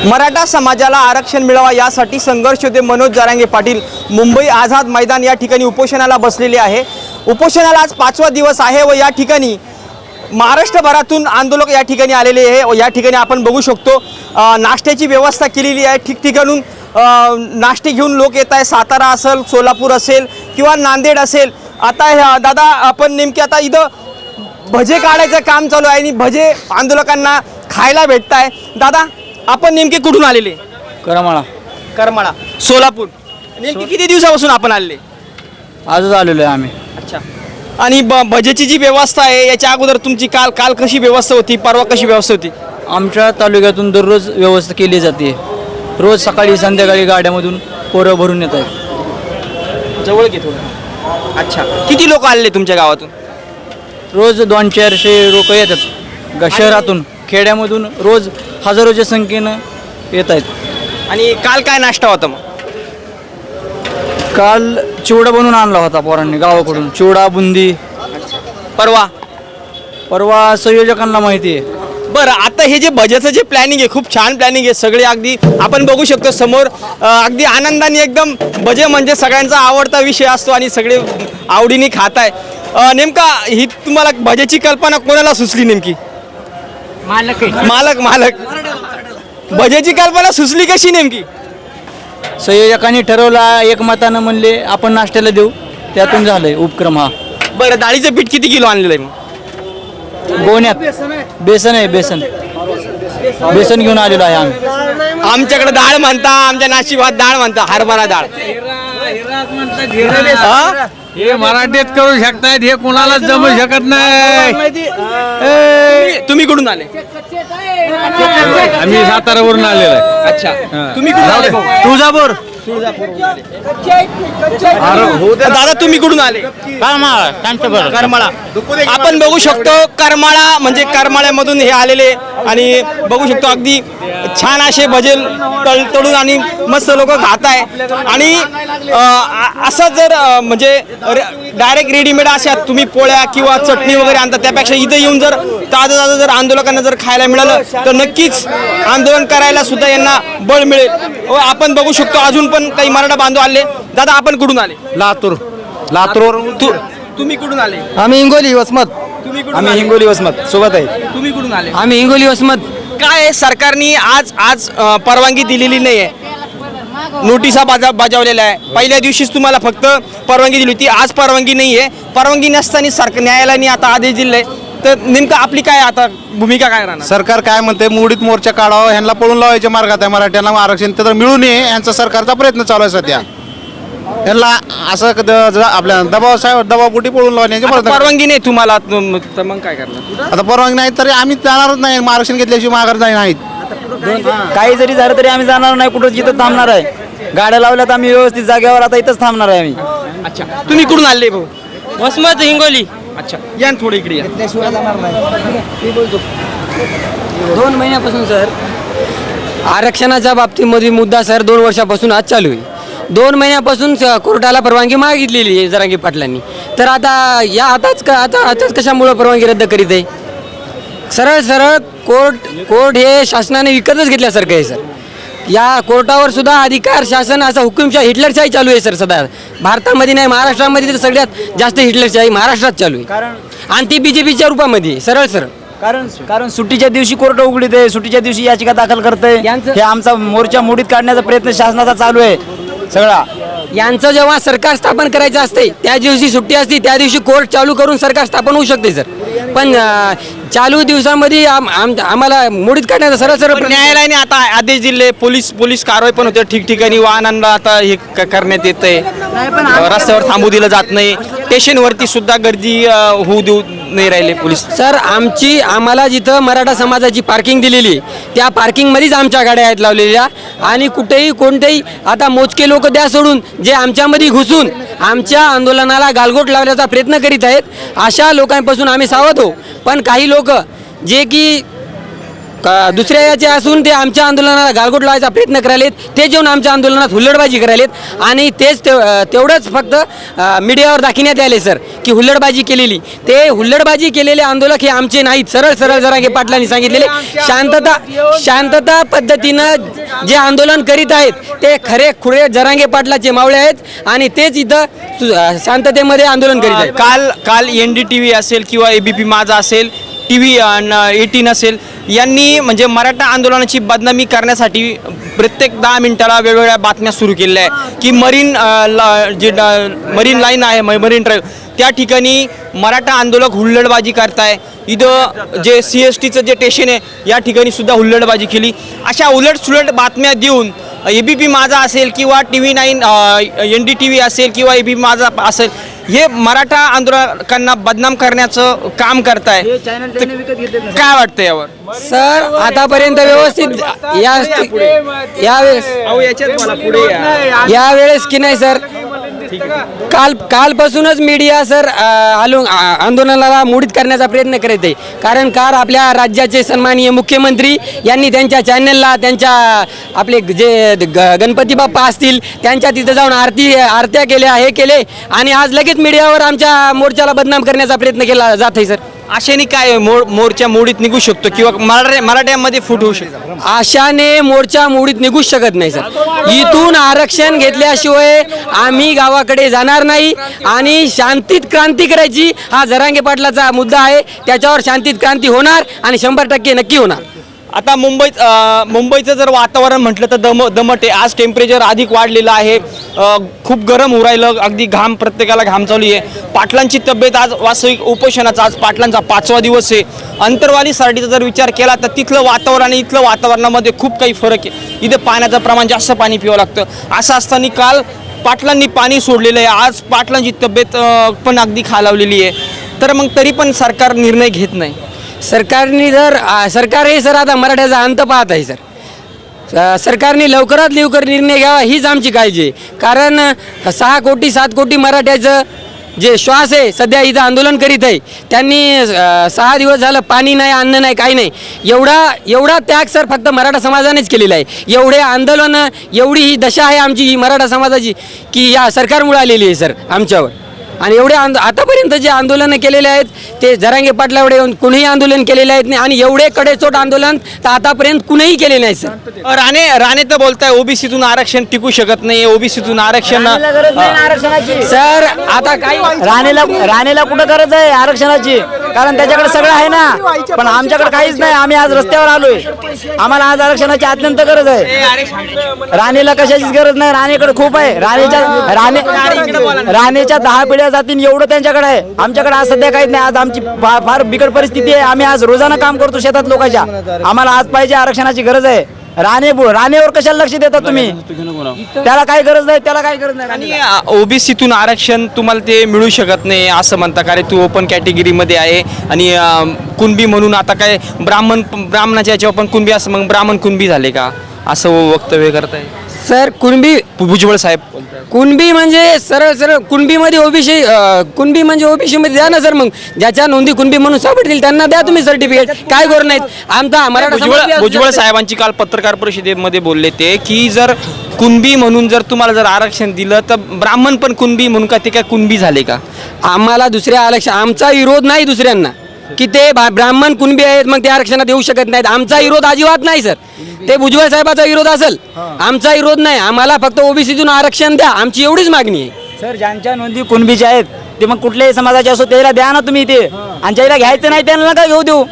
मराठा समाजाला आरक्षण मिळावा यासाठी संघर्ष होते मनोज जारांगे पाटील मुंबई आझाद मैदान या ठिकाणी उपोषणाला बसलेले आहे. उपोषणाला आज पाचवा दिवस आहे व या ठिकाणी महाराष्ट्रभरातून आंदोलक या ठिकाणी आलेले आहे व या ठिकाणी आपण बघू शकतो नाश्त्याची व्यवस्था केलेली आहे. ठिकठिकाणून नाश्ते घेऊन लोक येत आहे सातारा असेल सोलापूर असेल किंवा नांदेड असेल. आता ह्या- दादा आपण नेमके आता इथं भजे काढायचं काम चालू आहे आणि भजे आंदोलकांना खायला भेटत आहे दादा आपण नेमके कुठून आलेले? करमाळा. करमाळा. सोलापूर. नेमके किती दिवसापासून आपण आलेले? आजच आलेलो आहे आम्ही. अच्छा. आणि ब भजेची जी व्यवस्था आहे याच्या अगोदर तुमची काल काल कशी व्यवस्था होती परवा कशी व्यवस्था होती? आमच्या तालुक्यातून दररोज व्यवस्था केली जाते. रोज सकाळी संध्याकाळी गाड्यामधून पोरं भरून येत आहेत. जवळ घेतो. अच्छा. किती लोक आलेले तुमच्या गावातून? रोज दोन चारशे लोक येतात. ग- शहरातून. खेड्यामधून रोज हजारोच्या संख्येनं येत आहेत. आणि काल काय नाश्ता होता मग? काल चिवडा बनवून आणला होता पोरांनी गावाकडून. चिवडा बुंदी. परवा? परवा संयोजकांना माहिती आहे. बरं आता हे जे भजेचं जे प्लॅनिंग आहे खूप छान प्लॅनिंग आहे. सगळे अगदी आपण बघू शकतो समोर अ, अगदी आनंदाने एकदम भजे म्हणजे सगळ्यांचा आवडता विषय असतो आणि सगळे आवडीने खात आहे नेमका ही तुम्हाला भजेची कल्पना कोणाला सुचली नेमकी? मालक मालक भजेची कल्पना सुचली कशी नेमकी? संयोजकांनी ठरवला एकमतानं म्हणले आपण नाश्त्याला देऊ. त्यातून झालंय उपक्रम हा. बरं डाळीचं पीठ किती किलो आणलेलं आहे मग? गोण्यात. बेसन आहे बेसन. बेसन घेऊन आलेलो आहे आम्ही. आमच्याकडे डाळ म्हणता आमच्या नाशिबात डाळ म्हणता हरभरा डाळ. हा? हे मराठीत करू शकतायत हे कुणालाच जमू शकत नाही. तुम्ही- तुम्ही कुठून आले? आम्ही सातारावरून आलेलो आहे. अच्छा. तुम्ही कुठून आले? भाऊ? तुळजापूर दादा तुम्ही कुठून आले? करमाळा आपण बघू शकतो करमाळा म्हणजे करमाळ्यामधून हे आलेले आणि बघू शकतो अगदी छान असे भजे तळ तळून आणि मस्त लोक खात आहे. आणि असं जर म्हणजे डायरेक्ट रेडीमेड अशा तुम्ही पोळ्या किंवा चटणी वगैरे आणतात त्यापेक्षा इथं येऊन जर ताजं ताजं जर आंदोलकांना जर खायला मिळालं तर नक्कीच आंदोलन करायला सुद्धा यांना बळ मिळेल. व आपण बघू शकतो अजून पण काही मराठा बांधव आले. दादा आपण कुठून आले? लातूर. लातूर. तू तुम्ही कुठून आले? आम्ही हिंगोली वसमत. तुम्ही कुठून आम्ही आले? हिंगोली वसमत. सोबत आहे. तुम्ही कुठून आले? आम्ही हिंगोली वसमत. काय आहे, सरकारने आज आज अ, परवानगी दिलेली नाही आहे नोटिसा बाजा बजावलेल्या आहे. पहिल्या दिवशीच तुम्हाला फक्त परवानगी दिली होती. आज परवानगी नाही आहे परवानगी नसताना सर न्यायालयाने आता आदेश दिले तर नेमकं आपली काय आता भूमिका काय राहणार? सरकार काय म्हणते मुडीत मोर्चा काढावा ह्यांना पळून लावायच्या मार्गात आहे मराठ्यांना. आरक्षण तर मिळू नये यांचा सरकारचा प्रयत्न चालू आहे सध्या. यांना असं क- द- ज- आपल्या दबाव साहेब दबावपोटी पळून लावण्याचे आता प्रयत्न परवानगी नाही तुम्हाला तुम- तर मग काय करणार? आता परवानगी नाही तरी आम्ही जाणारच नाही आरक्षण घेतल्याशिवाय माघार नाही नाहीत. काही जरी झालं तरी आम्ही जाणार नाही कुठं जिथं थांबणार आहे. गाड्या लावल्यात आम्ही व्यवस्थित जागेवर आता इथंच थांबणार आहे आम्ही. अच्छा. तुम्ही कुठून आले भाऊ? वसमत हिंगोली. अच्छा. या ना थोडं इकडे या. दोन महिन्यापासून सर आरक्षणाच्या बाबतीमध्ये मुद्दा सर दोन वर्षापासून आज चालू आहे. दोन महिन्यापासून स- कोर्टाला परवानगी मागितलेली आहे जरांगी पाटलांनी. तर आता या आताच का आता आताच कशामुळं परवानगी रद्द करीत आहे? सरळ सरळ कोर्ट कोर्ट हे शासनाने विकतच घेतल्यासारखं आहे सर. या कोर्टावर सुद्धा अधिकार शासन असा हुकुमशाही हिटलरशाही चालू आहे सर सध्या भारतामध्ये नाही महाराष्ट्रामध्ये तर सगळ्यात जास्त हिटलरशाही महाराष्ट्रात चालू आहे. कारण आणि ती बी जे पीच्या रूपामध्ये आहे, सरळ सरळ कारण कारण सुट्टीच्या दिवशी कोर्ट उघडीत आहे सुट्टीच्या दिवशी याचिका दाखल करते यांचं- हे आमचा मोर्चा मोडीत काढण्याचा प्रयत्न शासनाचा चालू आहे. सगळा. यांचं जेव्हा सरकार स्थापन करायचं असते त्या दिवशी सुट्टी असते त्या दिवशी कोर्ट चालू करून सरकार स्थापन होऊ शकते सर. पण अं, चालू दिवसामध्ये आम- आम- आम्हाला मोडीत काढण्याचा सरळ सरळ पण न्यायालयाने आता आदेश दिले पोलीस पोलीस कारवाई पण होते ठिकठिकाणी वाहनांना आता हे क- करण्यात येत आहे रस्त्यावर थांबू दिलं जात नाही. स्टेशनवरती सुद्धा गर्दी होऊ देऊ नाही राहिले पोलीस. सर आमची आम्हाला जिथं मराठा समाजाची पार्किंग दिलेली आहे, त्या पार्किंगमध्येच आमच्या गाड्या आहेत लावलेल्या. आणि कुठेही कोणतेही आता मोजके लोक द्या सोडून जे आमच्यामध्ये घुसून आमच्या आंदोलनाला गालगोट लावण्याचा प्रयत्न करीत आहेत अशा लोकांपासून आम्ही सावध हो. पण काही लोक जे की का दुसऱ्या याचे असून ते आमच्या आंदोलनाला गालगोट लावायचा प्रयत्न करायलेत. ते जेवून आमच्या आंदोलनात हुल्लडबाजी करायलेत. आणि तेच ते तेवढंच फक्त मीडियावर दाखवण्यात आले सर की हुल्लडबाजी केलेली. ते हुल्लडबाजी केलेले आंदोलक हे आमचे नाहीत. सरळ सरळ जरांगे पाटलांनी सांगितलेले. शांतता शांतता पद्धतीनं जे आंदोलन करीत आहेत ते खरे खुरे जरांगे पाटलाचे मावळे आहेत आणि तेच इथं सु- शांततेमध्ये आंदोलन करीत आहेत. काल काल एन डी टी व्ही असेल किंवा ए बी पी माझा असेल टी व्ही एटीन असेल यांनी म्हणजे मराठा आंदोलनाची बदनामी करण्यासाठी प्रत्येक दहा मिनिटाला वेगवेगळ्या बातम्या सुरू केलेल्या आहे की मरीन ला- जे ड- मरीन लाईन आहे म- मरीन ड्राईव्ह त्या ठिकाणी मराठा आंदोलक हुल्लडबाजी करताय. इथं जे सी एस टीचं जे स्टेशन आहे या ठिकाणी सुद्धा हुल्लडबाजी केली. अशा उलट सुलट बातम्या देऊन ए बी पी माझा असेल किंवा T V nine N D T V असेल किंवा ए बी माझा असेल हे मराठा आंदोलकांना बदनाम करण्याचं काम करताय. काय वाटतं यावर? सर आतापर्यंत व्यवस्थित या यावेळेस. यावेळेस की नाही सर? काल कालपासूनच मीडिया सर आलो आंदोलनाला मोडीत करण्याचा प्रयत्न करत आहे. कारण काल आपल्या राज्याचे सन्माननीय मुख्यमंत्री यांनी त्यांच्या चॅनलला त्यांच्या आपले जे ग- गणपती बाप्पा असतील त्यांच्या तिथं जाऊन आरती आरत्या केल्या हे केले. आणि आज लगेच मीडियावर आमच्या मोर्चाला बदनाम करण्याचा प्रयत्न केला जात आहे सर. अशाने काय मोर मोर्चा मोडीत निघू शकतो किंवा मराठ्या मराठ्यामध्ये फूट होऊ शकतो? आशाने मोर्चा मोडीत निघूच शकत नाही सर. इथून आरक्षण घेतल्याशिवाय आम्ही गावाकडे जाणार नाही आणि शांतीत क्रांती करायची हा जरांगे पाटलाचा मुद्दा आहे. त्याच्यावर शांतीत क्रांती होणार आणि शंभर टक्के नक्की होणार. आता मुंबईत मुंबईचं जर वातावरण म्हटलं तर दम दमट आहे. आज टेम्परेचर अधिक वाढलेलं आहे. खूप गरम उरायलं राहिलं. अगदी घाम प्रत्येकाला घाम चालू आहे. पाटलांची तब्येत आज वास्तविक उपोषणाचा आज पाटलांचा पाचवा दिवस आहे. अंतरवाली सारडीचा जर विचार केला तर तिथलं वातावरण आणि इथलं वातावरणामध्ये खूप काही फरक आहे. इथे पाण्याचं प्रमाण जास्त पाणी पिवं लागतं. असं असताना काल पाटलांनी पाणी सोडलेलं आहे. आज पाटलांची तब्येत पण अगदी खालावलेली आहे. तर मग तरी पण सरकार निर्णय घेत नाही. सरकारने जर सरकारही सरकार हे सर आता मराठ्याचा अंत पाहत आहे सर. सरकारने लवकरात लवकर निर्णय घ्यावा हीच आमची काळजी आहे. कारण सहा कोटी सात कोटी मराठ्याचं जे श्वास आहे सध्या इथं आंदोलन करीत आहे त्यांनी सहा दिवस झालं पाणी नाही अन्न नाही काही नाही. एवढा एवढा त्याग सर फक्त मराठा समाजानेच केलेला आहे. एवढे आंदोलनं एवढी ही दशा आहे आमची ही मराठा समाजाची की या सरकारमुळे आलेली आहे सर आमच्यावर. आणि एवढे आंदो आतापर्यंत जे आंदोलनं केलेले आहेत ते जरांगे पाटला एवढे कुणीही आंदोलन केलेले आहेत नाही. आणि एवढे कडेचोट आंदोलन तर आतापर्यंत कुणीही केले नाही सर. राणे राणे तर बोलताय ओबीसीतून आरक्षण टिकू शकत नाही ओबीसीतून आरक्षण सर आता काही राणीला राणीला कुठं गरज आहे आरक्षणाची? कारण त्याच्याकडे सगळं आहे ना. पण आमच्याकडे काहीच नाही. आम्ही आज रस्त्यावर आलोय. आम्हाला आज आरक्षणाची अत्यंत गरज आहे. राणीला कशाचीच गरज नाही. राणीकडे खूप आहे. राणीच्या राणे राणीच्या दहा पिढ्या जातील एवढं त्यांच्याकडे आहे. आमच्याकडे आज सध्या काहीच नाही. आज आमची फार बिकट परिस्थिती आहे. आम्ही आज रोजाना काम करतो शेतात लोकांच्या. आम्हाला आज पाहिजे आरक्षणाची गरज आहे. राणे राणेवर कशाला लक्ष देता तुम्ही? त्याला काही गरज नाही त्याला काही गरज नाही आणि ओबीसीतून आरक्षण तुम्हाला ते मिळू शकत नाही असं म्हणता कारण तू ओपन कॅटेगरीमध्ये आहे आणि कुणबी म्हणून आता काय ब्राह्मण ब्राह्मणाच्या याच्यावर पण कुणबी असं मग ब्राह्मण कुणबी झाले का? असं वक्तव्य करताय. सर कुणबी भुजबळ साहेब. कुणबी म्हणजे सरळ सरळ कुणबीमध्ये ओबीसी कुणबी म्हणजे ओबीसी मध्ये द्या ना सर मग. ज्याच्या नोंदी कुणबी म्हणून सापडतील त्यांना द्या तुम्ही सर्टिफिकेट. काय करू नाहीत. आमचा मराठा भुजबळ. साहेबांची काल पत्रकार परिषदेमध्ये बोलले ते की जर कुणबी म्हणून जर तुम्हाला जर आरक्षण दिलं तर ब्राह्मण पण कुणबी म्हणून का ते काय कुणबी झाले का? आम्हाला दुसऱ्या आरक्षण आमचा विरोध नाही दुसऱ्यांना. की ते ब्राह्मण कुणबी आहेत मग ते आरक्षणात येऊ शकत नाहीत. आमचा विरोध अजिबात नाही सर. ते भुजबळ साहेबाचा विरोध असेल. आमचा विरोध नाही. आम्हाला फक्त ओबीसीतून आरक्षण द्या. आमची एवढीच मागणी आहे. सर ज्यांच्या नोंदी कुणबीच्या आहेत ते मग कुठल्याही समाजाचे असो त्याला द्या ना तुम्ही ते आणि ज्याला घ्यायचं नाही त्यांना नका घेऊ देऊ.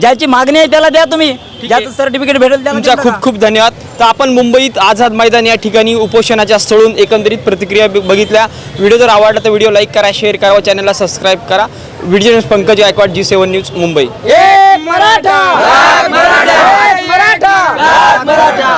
ज्याची मागणी आहे त्याला द्या तुम्ही. ज्याचं सर्टिफिकेट भेटेल त्याला तुमचा देऊ खूप. खूप धन्यवाद. तर आपण मुंबईत आझाद मैदान या ठिकाणी उपोषणाच्या स्थळून एकंदरीत प्रतिक्रिया बघितल्या. व्हिडिओ जर आवडला तर व्हिडिओ लाईक करा शेअर करा व चॅनलला सबस्क्राईब करा. Video Pankaj Gaikwad G seven news Mumbai. एक मराठा! জিন্দাবাদ মারাঠা